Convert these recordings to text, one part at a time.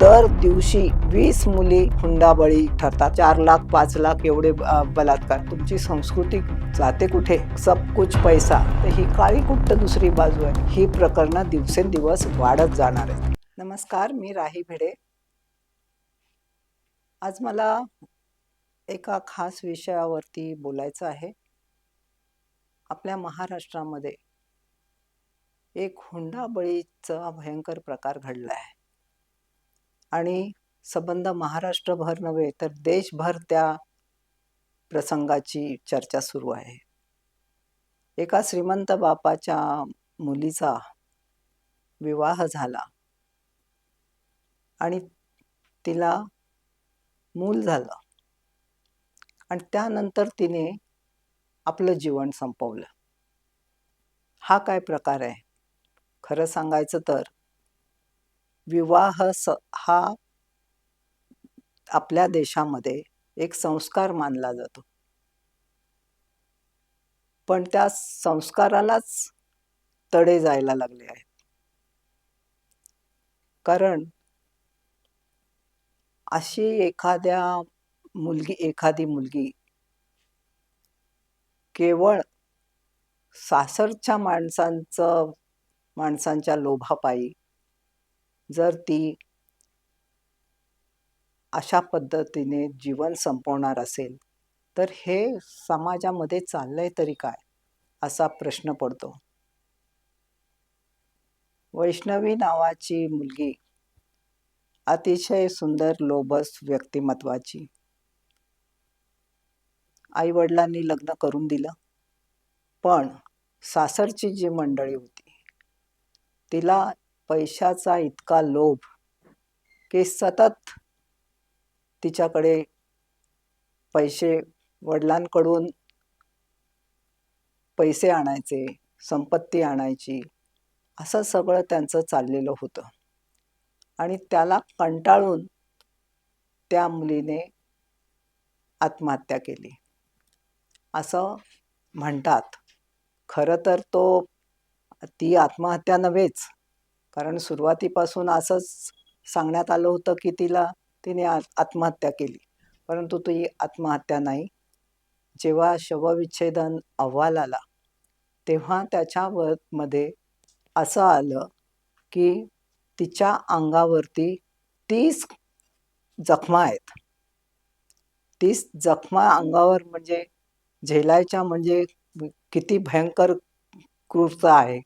दर दिवशी वीस मुली हुंडाबळी ठरतात. चार लाख पाच लाख एवढे बलात्कार. तुमची संस्कृती जाते कुठे? सब कुछ पैसा. तर ही काळी कुठं दुसरी बाजू आहे. ही प्रकरणं दिवसेंदिवस वाढत जाणार आहेत. नमस्कार मी राही भिडे. आज मला एका खास विषयावरती बोलायचं आहे. आपल्या महाराष्ट्रामध्ये एक हुंडाबळीचा भयंकर प्रकार घडला आहे. आणि संबंध महाराष्ट्रभर नव्हे तर देशभर त्या प्रसंगाची चर्चा सुरू आहे. एका श्रीमंत बापाच्या मुलीचा विवाह झाला आणि तिला मूल झालं. आणि त्यानंतर तिने आपलं जीवन संपवलं. हा काय प्रकार आहे? खरं सांगायचं तर विवाह स हा आपल्या देशामध्ये एक संस्कार मानला जातो. पण त्या संस्कारालाच तडे जायला लागले आहेत. कारण अशी एखाद्या मुलगी एखादी मुलगी केवळ सासरच्या माणसांचं माणसांच्या लोभापायी जर ती अशा पद्धतीने जीवन संपवणार असेल तर हे समाजामध्ये चाललंय तरी काय असा प्रश्न पडतो. वैष्णवी नावाची मुलगी अतिशय सुंदर लोभस व्यक्तिमत्वाची. आई वडिलांनी लग्न करून दिलं पण सासरची जी मंडळी होती तिला पैशाचा इतका लोभ. की सतत तिच्याकडे पैसे वडिलांकडून पैसे आणायचे संपत्ती आणायची असं सगळं त्यांचं चाललेलं होतं. आणि त्याला कंटाळून त्या मुलीने आत्महत्या केली. असं म्हणतात. खरं तर तो ती आत्महत्या नव्हेच कारण सुरुवातीपासून असंच सांगण्यात आलं होतं की तिला तिने आत्महत्या केली. परंतु ती आत्महत्या नाही. जेव्हा शवविच्छेदन अहवाल आला तेव्हा त्याच्यामध्ये असं आलं की तिच्या अंगावरती तीस जखमा आहेत. तीस जखमा अंगावर म्हणजे झेलायच्या म्हणजे किती भयंकर क्रूरता आहे.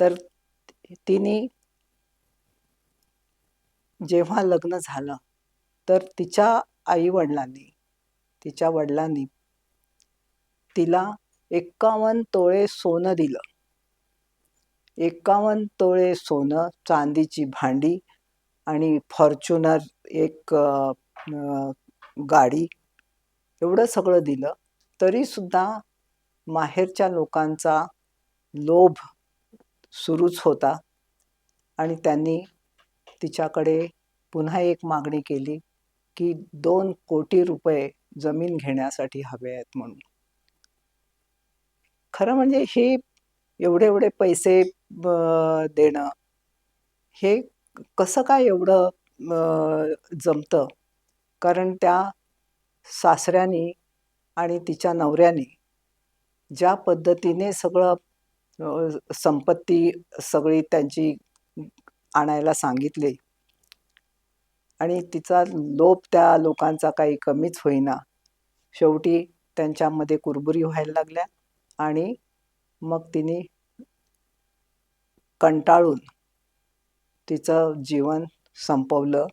तर तिने जेव्हा लग्न झालं तर तिच्या आई वडिलांनी तिच्या वडिलांनी तिला एक्कावन्न तोळे सोनं दिलं. एक्कावन्न तोळे सोनं चांदीची भांडी आणि फॉर्च्युनर एक गाडी एवढं सगळं दिलं. तरीसुद्धा माहेरच्या लोकांचा लोभ सुरूच होता. आणि त्यांनी तिच्याकडे पुन्हा एक मागणी केली की दोन कोटी रुपये जमीन घेण्यासाठी हवे आहेत म्हणून. खरं म्हणजे हे एवढे एवढे पैसे देणं हे कसं काय एवढं जमतं? कारण त्या सासऱ्यानी आणि तिच्या नवऱ्याने ज्या पद्धतीने सगळं संपत्ती सगळी त्यांची आणायला सांगितली. आणि तिचा लोभ त्या लोकांचा काही कमीच होईना. शेवटी त्यांच्यामध्ये कुरबुरी व्हायला लागल्या आणि मग तिने कंटाळून तिचं जीवन संपवलं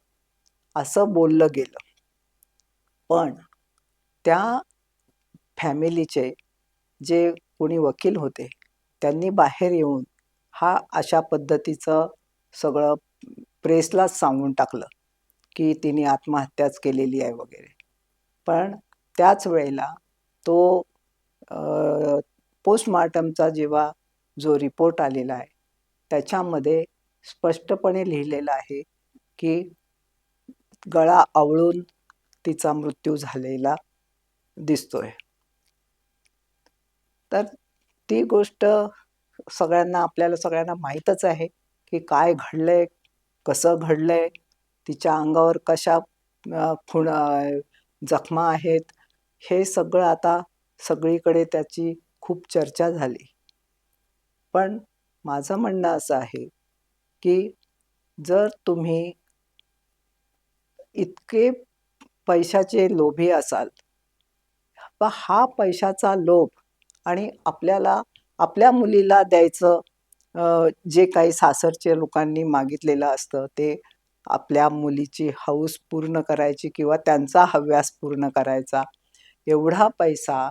असं बोललं गेलं. पण त्या फॅमिलीचे जे कोणी वकील होते त्यांनी बाहेर येऊन हा अशा पद्धतीचं सगळं प्रेसलाच सांगून टाकलं की तिने आत्महत्याच केलेली आहे वगैरे. पण त्याच वेळेला तो पोस्टमार्टमचा जेव्हा जो रिपोर्ट आलेला आहे त्याच्यामध्ये स्पष्टपणे लिहिलेलं आहे की गळा आवळून तिचा मृत्यू झालेला दिसतोय. तर ती गोष्ट सगळ्यांना आपल्याला सगळ्यांना माहीतच आहे की काय घडलंय कसं घडलंय तिच्या अंगावर कशा फुण खुण जखमा आहेत हे सगळं आता सगळीकडे त्याची खूप चर्चा झाली. पण माझं म्हणणं असं आहे की जर तुम्ही इतके पैशाचे लोभी असाल व हा पैशाचा लोभ आणि आपल्याला आपल्या मुलीला द्यायचं जे काही सासरचे लोकांनी मागितलेलं असतं ते आपल्या मुलीची हौस पूर्ण करायची किंवा त्यांचा हव्यास पूर्ण करायचा एवढा पैसा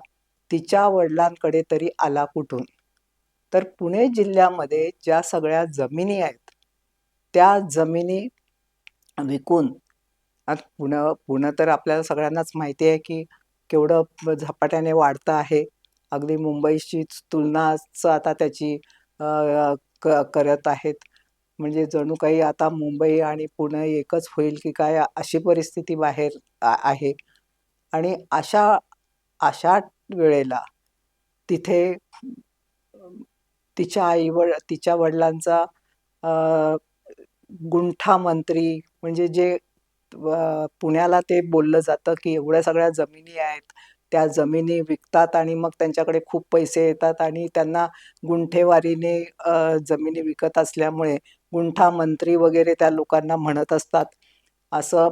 तिच्या वडिलांकडे तरी आला कुठून? तर पुणे जिल्ह्यामध्ये ज्या सगळ्या जमिनी आहेत त्या जमिनी विकून पुणं पुणं तर आपल्याला सगळ्यांनाच माहिती आहे की केवढं झपाट्याने वाढतं आहे. अगदी मुंबईशीच तुलनाच आता त्याची क करत आहेत. म्हणजे जणू काही आता मुंबई आणि पुणे एकच होईल की काय अशी परिस्थिती बाहेर आहे. आणि अशा अशा वेळेला तिथे तिच्या आई वड तिच्या वडिलांचा गुंठा मंत्री म्हणजे जे पुण्याला ते बोललं जातं की एवढ्या सगळ्या जमिनी आहेत त्या जमिनी विकतात आणि मग त्यांच्याकडे खूप पैसे येतात आणि त्यांना गुंठेवारीने जमिनी विकत असल्यामुळे गुंठा मंत्री वगैरे त्या लोकांना म्हणत असतात. असं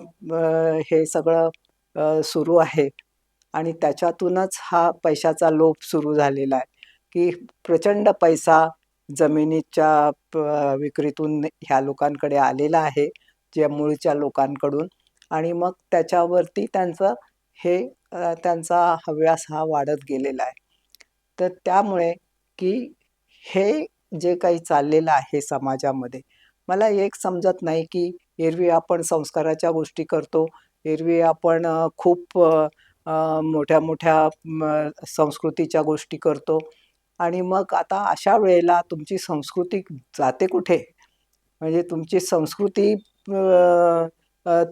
हे सगळं सुरू आहे. आणि त्याच्यातूनच हा पैशाचा लोभ सुरू झालेला आहे. की प्रचंड पैसा जमिनीच्या प- विक्रीतून ह्या लोकांकडे आलेला आहे ज्या मूळच्या लोकांकडून. आणि मग त्याच्यावरती त्यांचं हे त्यांचा हव्यास हा वाढत गेलेला आहे. तर त्यामुळे की हे जे काही चाललेलं आहे समाजामध्ये मला एक समजत नाही की एरवी आपण संस्काराच्या गोष्टी करतो. एरवी आपण खूप मोठ्या मोठ्या संस्कृतीच्या गोष्टी करतो. आणि मग आता अशा वेळेला तुमची संस्कृती जाते कुठे? म्हणजे तुमची संस्कृती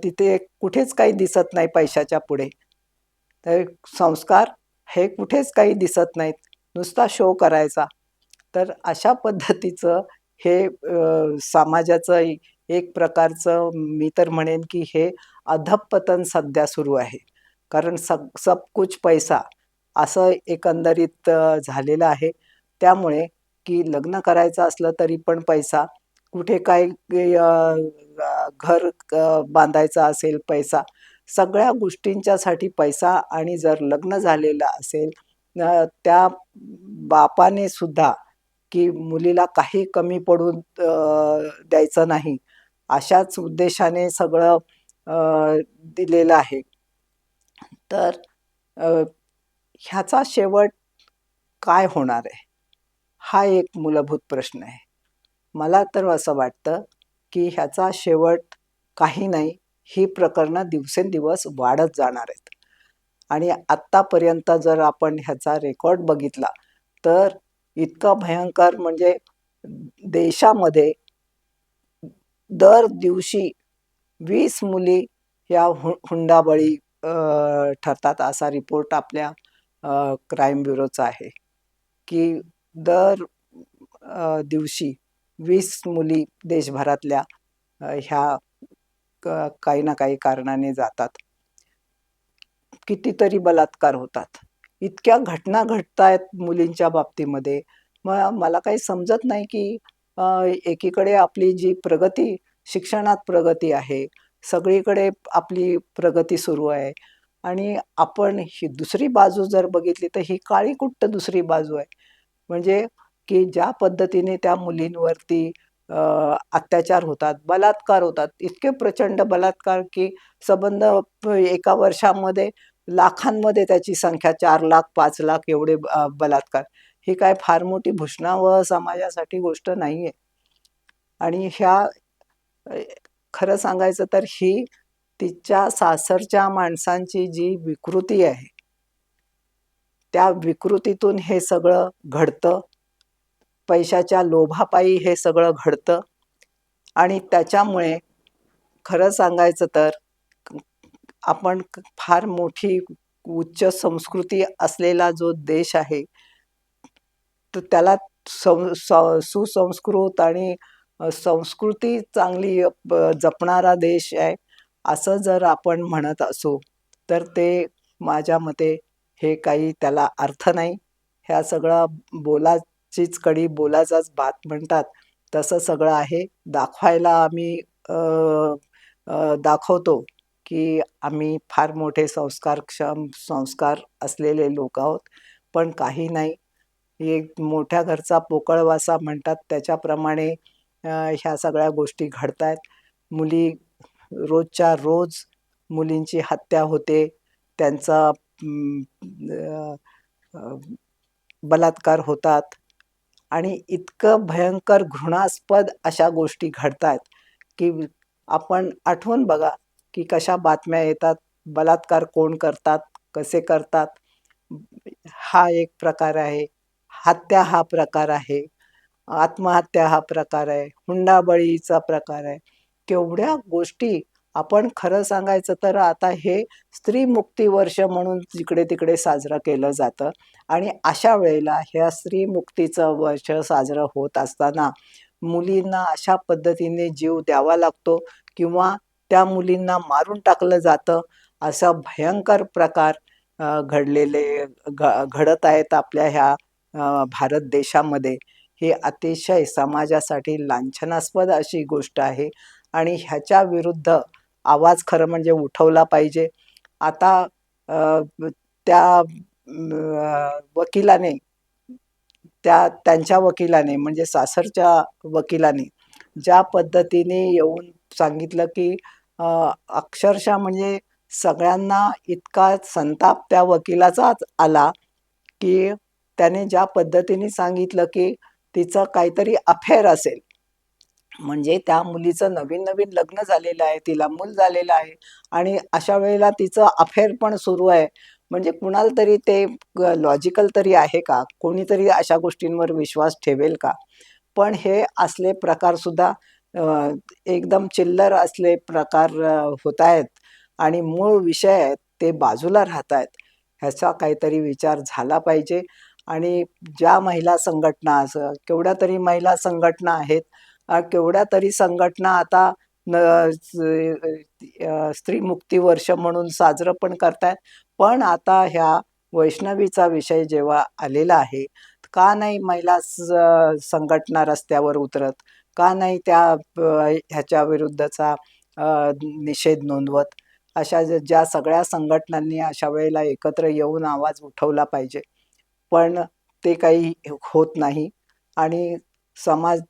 तिथे कुठेच काही दिसत नाही पैशाच्या पुढे. तर संस्कार हे कुठेच काही दिसत नाहीत. नुसता शो करायचा. तर अशा पद्धतीचं हे समाजाचं एक प्रकारचं मी तर म्हणेन की हे अधपतन सध्या सुरू आहे. कारण सब सब कुछ पैसा असं एकंदरीत झालेलं आहे. त्यामुळे की लग्न करायचं असलं तरी पण पैसा कुठे काय घर बांधायचा बांधायचं असेल पैसा सगळ्या गोष्टींच्यासाठी पैसा आणि जर लग्न झालेलं असेल त्या बापाने सुद्धा की मुलीला काही कमी पडून द्यायचं नाही अशाच उद्देशाने सगळं दिलेलं आहे. तर ह्याचा शेवट काय होणार आहे? हा एक मूलभूत प्रश्न आहे. मला तर असं वाटतं की ह्याचा शेवट काही नाही. ही प्रकरणं दिवसेंदिवस वाढत जाणार आहेत. आणि आत्तापर्यंत जर आपण ह्याचा रेकॉर्ड बघितला तर इतका भयंकर म्हणजे देशामध्ये दर दिवशी वीस मुली या हु हुंडाबळी ठरतात असा रिपोर्ट आपल्या क्राईम ब्युरोचा आहे. की दर दिवशी वीस मुली देशभरातल्या ह्या काही ना काही कारणाने जातात. कितीतरी बलात्कार होतात. इतक्या घटना घडतायत मुलींच्या बाबतीमध्ये. मग मला काही समजत नाही की एकीकडे आपली जी प्रगती शिक्षणात प्रगती आहे सगळीकडे आपली प्रगती सुरू आहे आणि आपण ही दुसरी बाजू जर बघितली तर ही काळी कुट्ट दुसरी बाजू आहे. म्हणजे की ज्या पद्धतीने त्या मुलींवरती अत्याचार होतात बलात्कार होतात. इतके प्रचंड बलात्कार की संबंध एका वर्षामध्ये लाखांमध्ये त्याची संख्या चार लाख पाच लाख एवढे बलात्कार. ही काय फार मोठी भूषणावह समाजासाठी गोष्ट नाही आहे आणि ह्या खरं सांगायचं तर ही तिच्या सासरच्या माणसांची जी विकृती आहे त्या विकृतीतून हे सगळं घडतं. पैशाच्या लोभापायी हे सगळं घडतं. आणि त्याच्यामुळे खरं सांगायचं तर आपण फार मोठी उच्च संस्कृती असलेला जो देश आहे तर त्याला सं स- सुसंस्कृत आणि संस्कृती चांगली जपणारा देश आहे असं जर आपण म्हणत असू तर ते माझ्या मते हे काही त्याला अर्थ नाही. ह्या सगळं चीच कडी बोलाचाच भात म्हणतात. तसं सगळं आहे. दाखवायला आम्ही दाखवतो की आम्ही फार मोठे संस्कारक्षम संस्कार असलेले लोक आहोत. पण काही नाही. एक मोठ्या घरचा पोकळवासा म्हणतात. त्याच्याप्रमाणे ह्या सगळ्या गोष्टी घडत आहेत मुली रोजच्या रोज मुलींची हत्या होते. त्यांचा बलात्कार होतात. आणि इतकं भयंकर घृणास्पद अशा गोष्टी घडत आहेत की आपण आठवून बघा की कशा बातम्या येतात बलात्कार कोण करतात कसे करतात. हा एक प्रकार आहे हत्या हा प्रकार आहे आत्महत्या हा प्रकार आहे हुंडाबळीचा प्रकार आहे. केवढ्या गोष्टी आपण खरं सांगायचं तर आता हे स्त्री मुक्ती वर्ष म्हणून जिकडे तिकडे साजरं केलं जातं. आणि अशा वेळेला ह्या स्त्री मुक्तीचं वर्ष साजरं होत असताना मुलींना अशा पद्धतीने जीव द्यावा लागतो किंवा त्या मुलींना मारून टाकलं जातं. असा भयंकर प्रकार घडलेले घ घडत आहेत आपल्या ह्या भारत देशामध्ये. हे अतिशय समाजासाठी लांछनास्पद अशी गोष्ट आहे. आणि ह्याच्या विरुद्ध आवाज खरं म्हणजे उठवला पाहिजे. आता त्या वकिलाने त्या त्यांच्या वकिलाने म्हणजे सासरच्या वकिलाने ज्या पद्धतीने येऊन सांगितलं की अक्षरशः म्हणजे सगळ्यांना इतका संताप त्या वकिलाचाच आला की त्याने ज्या पद्धतीने सांगितलं की तिचं काहीतरी अफेअर असेल. म्हणजे त्या मुलीचं नवीन नवीन लग्न झालेलं आहे तिला मूल झालेलं आहे आणि अशा वेळेला तिचं अफेअर पण सुरू आहे. म्हणजे कुणाला तरी ते लॉजिकल तरी आहे का? कोणीतरी अशा गोष्टींवर विश्वास ठेवेल का? पण हे असले प्रकारसुद्धा एकदम चिल्लर असले प्रकार होत आहेत आणि मूळ विषय आहेत ते बाजूला राहत आहेत. ह्याचा काहीतरी विचार झाला पाहिजे आणि ज्या महिला संघटना असं केवढ्या तरी महिला संघटना आहेत केवढ्या तरी संघटना आता न स्त्री मुक्ती वर्ष म्हणून साजरं पण करतायत. पण आता ह्या वैष्णवीचा विषय जेव्हा आलेला आहे का नाही महिला संघटना रस्त्यावर उतरत? का नाही त्या ह्याच्या विरुद्धचा निषेध नोंदवत? अशा ज्या सगळ्या संघटनांनी अशा वेळेला एकत्र येऊन आवाज उठवला पाहिजे. पण ते काही होत नाही आणि समाज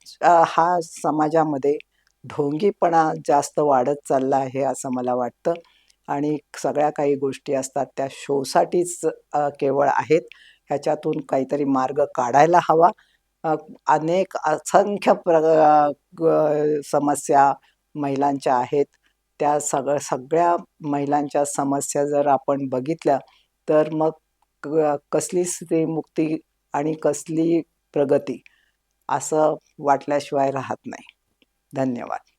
हा समाजामध्ये ढोंगीपणा जास्त वाढत चालला आहे असं मला वाटतं. आणि सगळ्या काही गोष्टी असतात त्या शोसाठीच केवळ आहेत. ह्याच्यातून काहीतरी मार्ग काढायला हवा. अनेक असंख्य प्र समस्या महिलांच्या आहेत. त्या सगळ्या सगळ्या महिलांच्या समस्या जर आपण बघितल्या तर मग क- कसली स्त्रीमुक्ती आणि कसली प्रगती? असं वाटल्याशिवाय राहत नाही. धन्यवाद.